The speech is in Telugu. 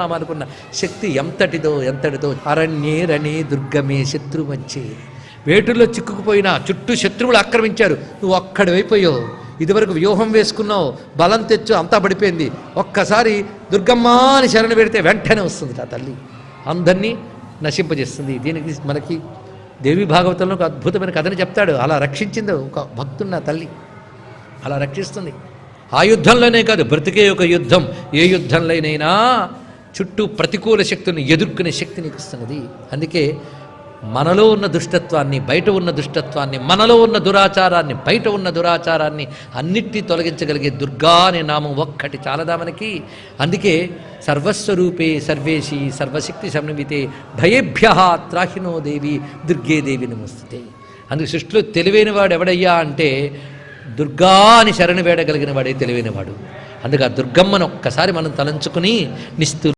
అనుకున్న శక్తి ఎంతటిదో ఎంతటిదో. అరణ్యేరణే దుర్గమే శత్రువచ్చే. వేటుల్లో చిక్కుకుపోయినా చుట్టూ శత్రువులు ఆక్రమించారు. నువ్వు ఒక్కడివైపోయావు. ఇదివరకు వ్యూహం వేసుకున్నావు. బలం తెచ్చు అంతా పడిపోయింది. ఒక్కసారి దుర్గమ్మ అని శరణ పెడితే వెంటనే వస్తుంది ఆ తల్లి. అందరినీ నశింపజేస్తుంది. దీనికి మనకి దేవి భాగవతంలో ఒక అద్భుతమైన కథని చెప్తాడు. అలా రక్షించింది ఒక భక్తున్న తల్లి. అలా రక్షిస్తుంది. ఆ యుద్ధంలోనే కాదు బ్రతికే ఒక యుద్ధం. ఏ యుద్ధంలోనైనా చుట్టూ ప్రతికూల శక్తులను ఎదుర్కొనే శక్తిని ఇస్తున్నది అందుకే మనలో ఉన్న దుష్టత్వాన్ని బయట ఉన్న దుష్టత్వాన్ని మనలో ఉన్న దురాచారాన్ని బయట ఉన్న దురాచారాన్ని అన్నిటినీ తొలగించగలిగే దుర్గా అనే నామం ఒక్కటి చాలదా మనకి? అందుకే సర్వస్వరూపే సర్వేషి సర్వశక్తి సమన్వితే భయేభ్య త్రాహినో దేవి దుర్గే దేవి నమస్తే అందుకు సృష్టిలో తెలివైన వాడు ఎవడయ్యా అంటే దుర్గా అని శరణు వేడగలిగిన వాడే తెలివైనవాడు. అందుకు ఆ దుర్గమ్మను ఒక్కసారి మనం తలంచుకుని నిస్తు